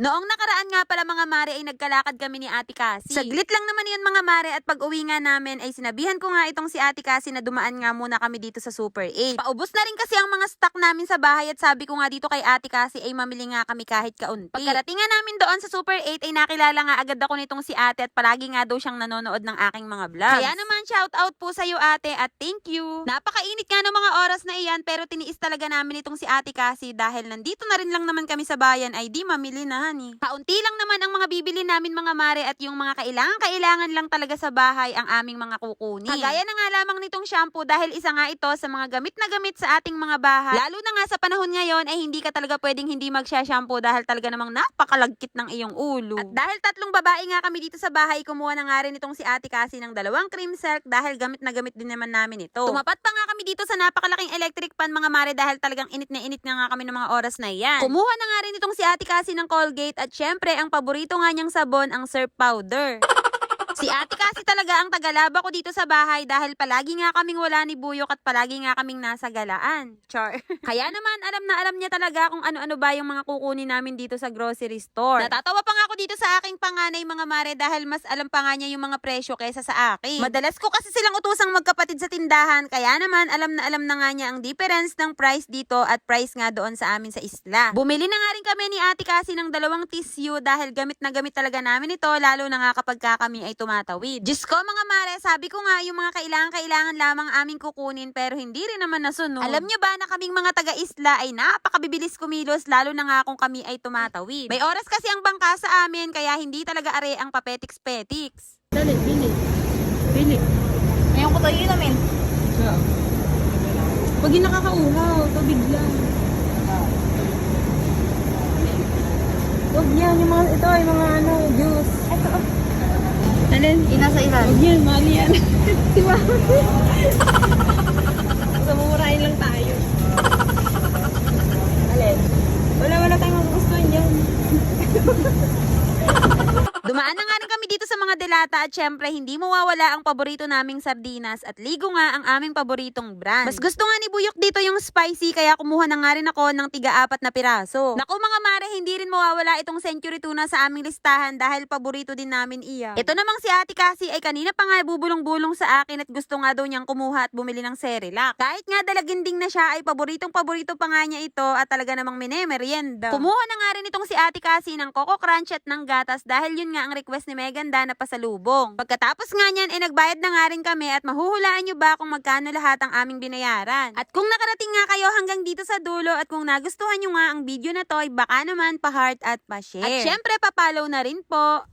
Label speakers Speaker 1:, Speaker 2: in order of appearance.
Speaker 1: Noong nakaraan nga pala mga mare ay nagkalakad kami ni Ate Cassie. Saglit lang naman yun mga mare at pag uwi nga namin ay sinabihan ko nga itong si Ate Cassie na dumaan nga muna kami dito sa Super 8. Paubos na rin kasi ang mga stock namin sa bahay at sabi ko nga dito kay Ate Cassie ay mamili nga kami kahit kaunti. Pagkarating nga namin doon sa Super 8 ay nakilala nga agad ako nitong si Ate at palagi nga daw siyang nanonood ng aking mga vlogs. Kaya naman shout out po sa iyo Ate at thank you. Napakainit nga ng mga oras na iyan pero tiniis talaga namin itong si Ate Cassie dahil nandito na rin lang naman kami sa bayan ay di mamili na ni. Kaunti lang naman ang mga bibili namin mga mare at yung mga kailangan-kailangan lang talaga sa bahay ang aming mga kukunin. Kagaya na nga lamang nitong shampoo dahil isa nga ito sa mga gamit na gamit sa ating mga bahay. Lalo na nga sa panahon ngayon ay hindi ka talaga pwedeng hindi magsha-shampoo dahil talaga namang napakalagkit ng iyong ulo. At dahil tatlong babae nga kami dito sa bahay, kumuha na nga rin itong si Ate Cassie ng dalawang cream silk dahil gamit na gamit din naman namin ito. Tumapat pa nga kami dito sa napakalaking electric pan mga mare dahil talagang init na init na nga kami ng mga oras na yan. Kumuha na nga rin itong si Ate Cassie ng Colgate at syempre ang paborito nga niyang sabon ang surf powder. Si ate kasi talaga ang tagalaba ko dito sa bahay dahil palagi nga kaming wala ni Buyok at palagi nga kaming nasa galaan. Char. Kaya naman alam na alam niya talaga kung ano-ano ba yung mga kukunin namin dito sa grocery store. Natatawa pa nga ako dito sa aking panganay mga mare dahil mas alam pa nga niya yung mga presyo kaysa sa akin. Madalas ko kasi silang utusang magkapatid sa tindahan kaya naman alam na alam na nga niya ang difference ng price dito at price nga doon sa amin sa isla. Bumili na nga rin kami ni ate kasi ng dalawang tissue dahil gamit na gamit talaga namin ito lalo na nga kapag ka kami ay tumatawid. Diyos ko mga mare, sabi ko nga yung mga kailangan-kailangan lamang aming kukunin pero hindi rin naman nasunod. Alam nyo ba na kaming mga taga-isla ay napakabibilis kumilos lalo na nga kung kami ay tumatawid. May oras kasi ang bangka sa amin kaya hindi talaga are ang papetiks-petiks.
Speaker 2: Dali, bili. Bili.
Speaker 3: Ngayon ko tayo namin.
Speaker 2: Siya. Pag yung nakakauhaw, tubig lang. Huwag yan, yung mga, ito, yung mga ano, juice. Ito. Alin?
Speaker 3: Inasa ilan.
Speaker 2: Huwag yan, mali yan. si Mama. Sa mumurahin lang tayo. Alin? Wala, wala tayong magugustuhan dyan.
Speaker 1: Dumaan na nga rin kami dito sa mga delata at syempre hindi mawawala ang paborito naming sardinas at ligo nga ang aming paboritong brand. Mas gusto nga ni Buyok dito yung spicy kaya kumuha na nga rin ako ng tiga-apat na piraso. Naku mga mare, hindi rin mawawala itong century tuna sa aming listahan dahil paborito din namin iya. Ito namang si Ate Cassie ay kanina pa nga bubulong-bulong sa akin at gusto nga daw niyang kumuha at bumili ng Cerelac. Kahit nga dalaginding na siya ay paboritong paborito pa nga niya ito at talaga namang minemerienda. Kumuha na nga rin itong si Ate Cassie ng Coco Crunch at ng gatas dahil yun nga ang request ni Megan na pasalubong. Pagkatapos nga niyan, ay nagbayad na nga rin kami at mahuhulaan nyo ba kung magkano lahat ang aming binayaran. At kung nakarating nga kayo hanggang dito sa dulo at kung nagustuhan nyo nga ang video na to, ay baka naman pa-heart at pa-share. At syempre, pa-follow na rin po.